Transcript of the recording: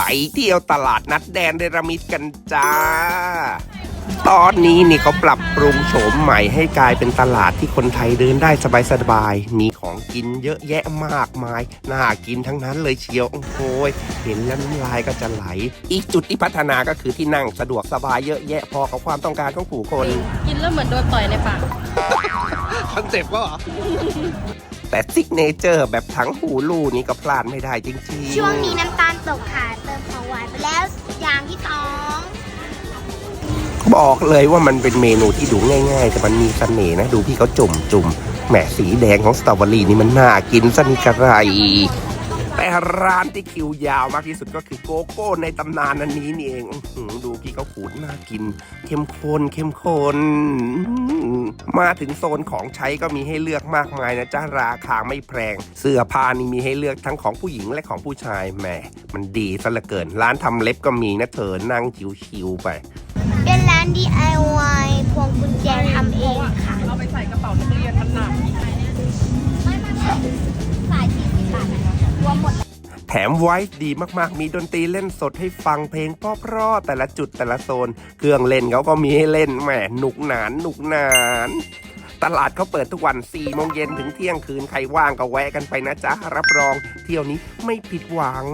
ไปเที่ยวตลาดนัดแดนเดรมิดกันจ้า ตอนนี้นี่เขาปรับปรุงโฉมใหม่ให้กลายเป็นตลาดที่คนไทยเดินได้สบายๆ มีของกินเยอะแยะมากมาย น่ากินทั้งนั้นเลยเชียว โอ้โหยเห็นแล้วน้ำลายก็จะไหล อีกจุดที่พัฒนาก็คือที่นั่งสะดวกสบายเยอะแยะพอกับความต้องการของผู้คน กินแล้วเหมือนโดนต่อยในปากคอนเซ็ปต์ก็เหรอ แต่ซิกเนเจอร์แบบถังหูลูนี้ก็พลาดไม่ได้จริงๆ ช่วงนี้น้ำตาลตกค่ะเติมของหวานไปแล้วอย่างที่สองบอกเลยว่ามันเป็นเมนูที่ดูง่าย ๆ แต่มันมีเสน่ห์นะ ดูพี่เขาจุ่มจุ่มแหมสีแดงของสตรอเบอรี่นี่มันน่ากินสนิกระไร แต่ร้านที่คิวยาวมากที่สุดก็คือโกโก้ในตำนานอันนี้นี่เองอื้อหือดูพี่เขาขูดน่ากิน เข้มข้นเข้มข้นอื้อมาถึงโซนของใช้ก็มีให้เลือกมากมายนะจ๊ะราคาไม่แพง เสื้อผ้านี่มีให้เลือกทั้งของผู้หญิงและของผู้ชายแหมมันดีซะเหลือเกิน ร้านทำเล็บก็มีนะเธอนั่งชิวๆไปเป็นร้าน DIY พวงกุญแจทำเองค่ะเอาไปใส่กระเป๋านักเรียนมันหนัก วมหมดแถมไวฟ์ดีมากๆ มีดนตรีเล่นสดให้ฟังเพลงเพราะๆแต่ละจุดแต่ละโซน เครื่องเล่นเขาก็มีให้เล่นแหมหนุกหนานหนุกหนาน ตลาดเขาเปิดทุกวัน 4 โมงเย็นถึงเที่ยงคืน ใครว่างก็แวะกันไปนะจ๊ะ รับรอง เที่ยวนี้ไม่ผิดหวัง